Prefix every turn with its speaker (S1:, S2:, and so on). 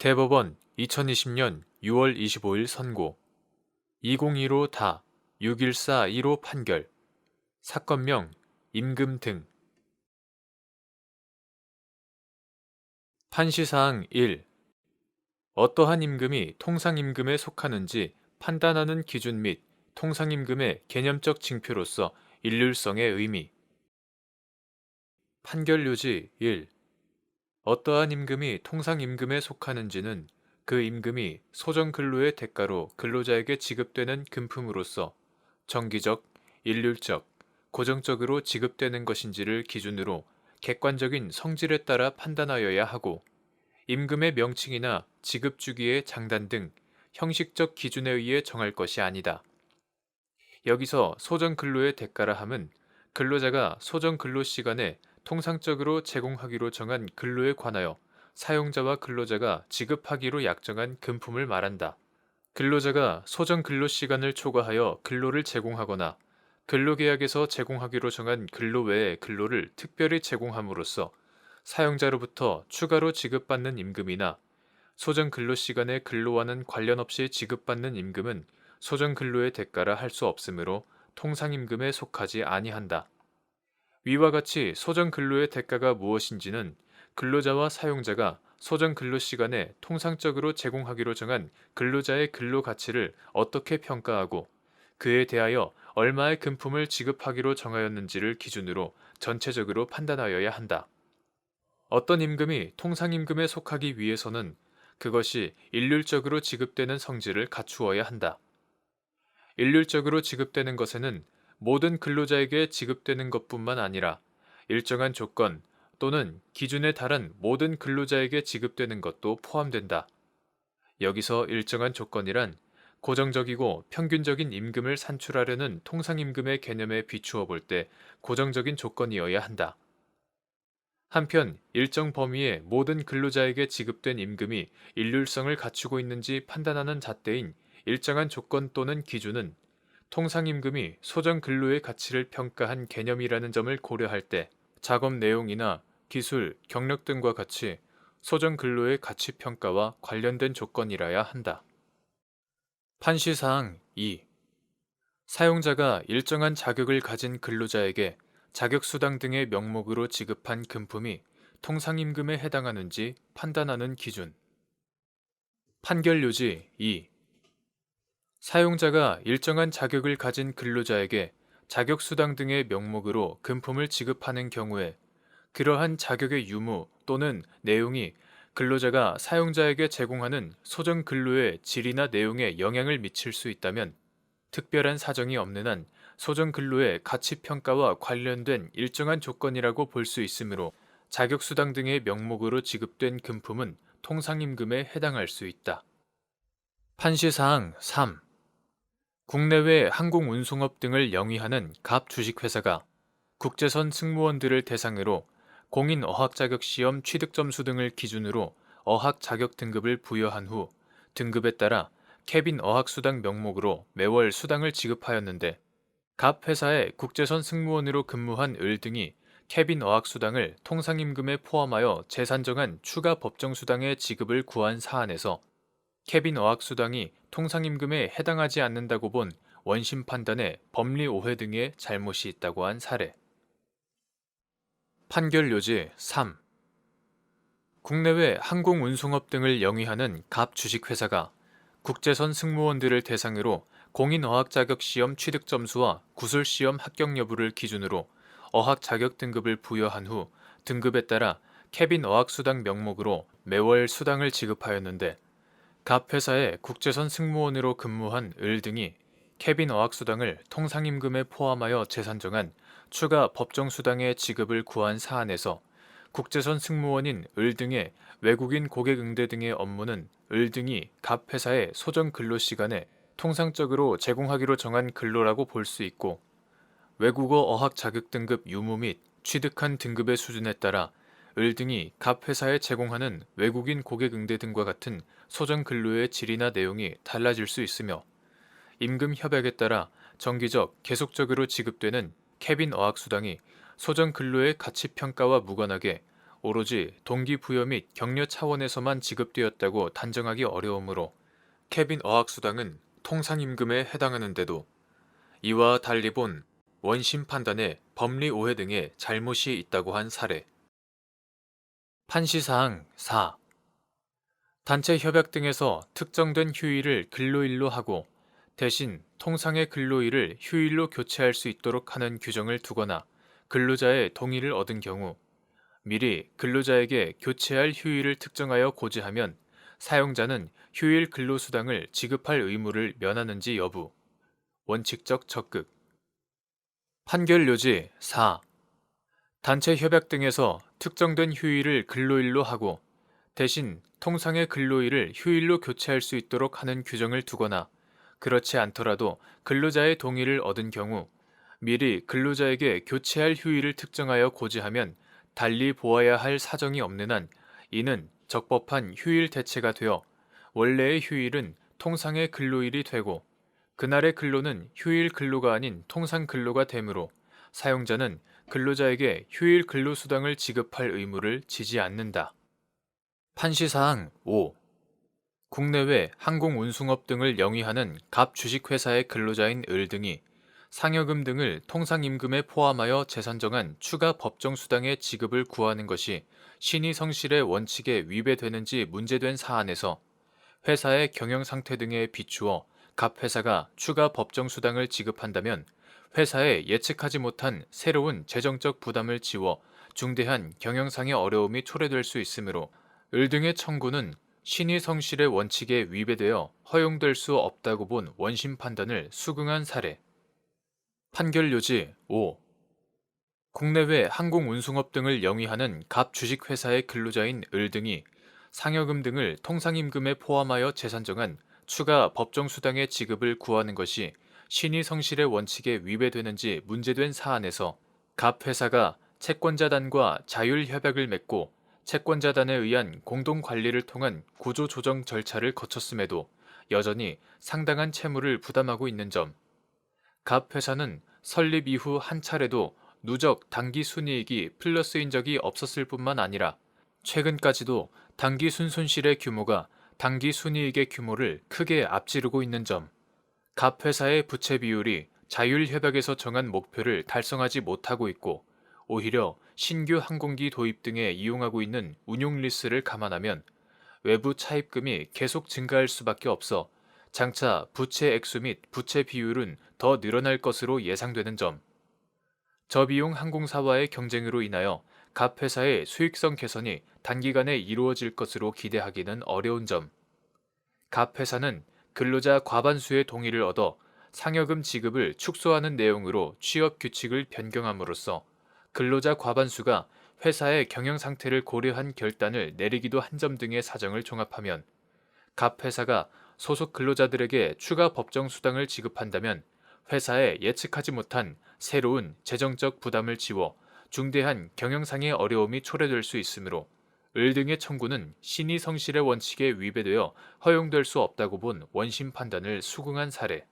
S1: 대법원 2020년 6월 25일 선고. 2015 다 614 1호 판결. 사건명 임금 등. 판시사항 1 어떠한 임금이 통상임금에 속하는지 판단하는 기준 및 통상임금의 개념적 징표로서 일률성의 의미. 판결 요지 1 어떠한 임금이 통상 임금에 속하는지는 그 임금이 소정 근로의 대가로 근로자에게 지급되는 금품으로서 정기적, 일률적, 고정적으로 지급되는 것인지를 기준으로 객관적인 성질에 따라 판단하여야 하고 임금의 명칭이나 지급 주기의 장단 등 형식적 기준에 의해 정할 것이 아니다. 여기서 소정 근로의 대가라 함은 근로자가 소정 근로 시간에 통상적으로 제공하기로 정한 근로에 관하여 사용자와 근로자가 지급하기로 약정한 금품을 말한다. 근로자가 소정 근로 시간을 초과하여 근로를 제공하거나 근로계약에서 제공하기로 정한 근로 외의 근로를 특별히 제공함으로써 사용자로부터 추가로 지급받는 임금이나 소정 근로 시간의 근로와는 관련 없이 지급받는 임금은 소정 근로의 대가라 할 수 없으므로 통상임금에 속하지 아니한다. 위와 같이 소정 근로의 대가가 무엇인지는 근로자와 사용자가 소정 근로 시간에 통상적으로 제공하기로 정한 근로자의 근로 가치를 어떻게 평가하고 그에 대하여 얼마의 금품을 지급하기로 정하였는지를 기준으로 전체적으로 판단하여야 한다. 어떤 임금이 통상임금에 속하기 위해서는 그것이 일률적으로 지급되는 성질을 갖추어야 한다. 일률적으로 지급되는 것에는 모든 근로자에게 지급되는 것뿐만 아니라 일정한 조건 또는 기준에 달한 모든 근로자에게 지급되는 것도 포함된다. 여기서 일정한 조건이란 고정적이고 평균적인 임금을 산출하려는 통상임금의 개념에 비추어 볼 때 고정적인 조건이어야 한다. 한편 일정 범위의 모든 근로자에게 지급된 임금이 일률성을 갖추고 있는지 판단하는 잣대인 일정한 조건 또는 기준은 통상임금이 소정 근로의 가치를 평가한 개념이라는 점을 고려할 때 작업 내용이나 기술, 경력 등과 같이 소정 근로의 가치 평가와 관련된 조건이라야 한다. 판시사항 2. 사용자가 일정한 자격을 가진 근로자에게 자격수당 등의 명목으로 지급한 금품이 통상임금에 해당하는지 판단하는 기준. 판결 요지 2. 사용자가 일정한 자격을 가진 근로자에게 자격수당 등의 명목으로 금품을 지급하는 경우에 그러한 자격의 유무 또는 내용이 근로자가 사용자에게 제공하는 소정 근로의 질이나 내용에 영향을 미칠 수 있다면 특별한 사정이 없는 한 소정 근로의 가치 평가와 관련된 일정한 조건이라고 볼 수 있으므로 자격수당 등의 명목으로 지급된 금품은 통상임금에 해당할 수 있다. 판시사항 3. 국내외 항공 운송업 등을 영위하는 갑 주식회사가 국제선 승무원들을 대상으로 공인 어학 자격 시험 취득 점수 등을 기준으로 어학 자격 등급을 부여한 후 등급에 따라 캐빈 어학 수당 명목으로 매월 수당을 지급하였는데 갑 회사의 국제선 승무원으로 근무한 을 등이 캐빈 어학 수당을 통상 임금에 포함하여 재산정한 추가 법정 수당의 지급을 구한 사안에서 캐빈 어학 수당이 통상임금에 해당하지 않는다고 본 원심 판단에 법리 오해 등의 잘못이 있다고 한 사례. 판결 요지 3. 국내외 항공 운송업 등을 영위하는 갑 주식회사가 국제선 승무원들을 대상으로 공인어학 자격 시험 취득 점수와 구술 시험 합격 여부를 기준으로 어학 자격 등급을 부여한 후 등급에 따라 캐빈 어학 수당 명목으로 매월 수당을 지급하였는데 갑 회사의 국제선 승무원으로 근무한 을 등이 캐빈 어학 수당을 통상임금에 포함하여 재산정한 추가 법정 수당의 지급을 구한 사안에서 국제선 승무원인 을 등의 외국인 고객 응대 등의 업무는 을 등이 갑 회사의 소정 근로 시간에 통상적으로 제공하기로 정한 근로라고 볼 수 있고 외국어 어학 자격 등급 유무 및 취득한 등급의 수준에 따라 을 등이 갑 회사에 제공하는 외국인 고객 응대 등과 같은 소정 근로의 질이나 내용이 달라질 수 있으며 임금 협약에 따라 정기적 계속적으로 지급되는 캐빈 어학 수당이 소정 근로의 가치 평가와 무관하게 오로지 동기부여 및 격려 차원에서만 지급되었다고 단정하기 어려우므로 케빈 어학 수당은 통상 임금에 해당하는데도 이와 달리 본 원심 판단에 법리 오해 등의 잘못이 있다고 한 사례. 판시사항 4. 단체 협약 등에서 특정된 휴일을 근로일로 하고 대신 통상의 근로일을 휴일로 교체할 수 있도록 하는 규정을 두거나 근로자의 동의를 얻은 경우 미리 근로자에게 교체할 휴일을 특정하여 고지하면 사용자는 휴일 근로수당을 지급할 의무를 면하는지 여부 원칙적 적극 판결 요지 4. 단체 협약 등에서 특정된 휴일을 근로일로 하고 대신 통상의 근로일을 휴일로 교체할 수 있도록 하는 규정을 두거나 그렇지 않더라도 근로자의 동의를 얻은 경우 미리 근로자에게 교체할 휴일을 특정하여 고지하면 달리 보아야 할 사정이 없는 한 이는 적법한 휴일 대체가 되어 원래의 휴일은 통상의 근로일이 되고 그날의 근로는 휴일 근로가 아닌 통상 근로가 되므로 사용자는 근로자에게 휴일 근로수당을 지급할 의무를 지지 않는다. 판시사항 5. 국내외 항공운송업 등을 영위하는 갑 주식회사의 근로자인 을 등이 상여금 등을 통상임금에 포함하여 재산정한 추가 법정수당의 지급을 구하는 것이 신의 성실의 원칙에 위배되는지 문제된 사안에서 회사의 경영 상태 등에 비추어 갑 회사가 추가 법정수당을 지급한다면 회사에 예측하지 못한 새로운 재정적 부담을 지워 중대한 경영상의 어려움이 초래될 수 있으므로 을 등의 청구는 신의 성실의 원칙에 위배되어 허용될 수 없다고 본 원심 판단을 수긍한 사례. 판결 요지 5. 국내외 항공 운송업 등을 영위하는 갑 주식회사의 근로자인 을 등이 상여금 등을 통상임금에 포함하여 재산정한 추가 법정수당의 지급을 구하는 것이 신의 성실의 원칙에 위배되는지 문제된 사안에서 갑 회사가 채권자단과 자율 협약을 맺고 채권자단에 의한 공동 관리를 통한 구조 조정 절차를 거쳤음에도 여전히 상당한 채무를 부담하고 있는 점. 갑 회사는 설립 이후 한 차례도 누적 단기 순이익이 플러스인 적이 없었을 뿐만 아니라 최근까지도 단기 순손실의 규모가 단기 순이익의 규모를 크게 앞지르고 있는 점. 갑 회사의 부채 비율이 자율 협약에서 정한 목표를 달성하지 못하고 있고 오히려 신규 항공기 도입 등에 이용하고 있는 운용 리스를 감안하면 외부 차입금이 계속 증가할 수밖에 없어 장차 부채 액수 및 부채 비율은 더 늘어날 것으로 예상되는 점. 저비용 항공사와의 경쟁으로 인하여 갑 회사의 수익성 개선이 단기간에 이루어질 것으로 기대하기는 어려운 점. 갑 회사는 근로자 과반수의 동의를 얻어 상여금 지급을 축소하는 내용으로 취업 규칙을 변경함으로써 근로자 과반수가 회사의 경영 상태를 고려한 결단을 내리기도 한 점 등의 사정을 종합하면 갑 회사가 소속 근로자들에게 추가 법정 수당을 지급한다면 회사에 예측하지 못한 새로운 재정적 부담을 지워 중대한 경영상의 어려움이 초래될 수 있으므로 을 등의 청구는 신의 성실의 원칙에 위배되어 허용될 수 없다고 본 원심 판단을 수긍한 사례.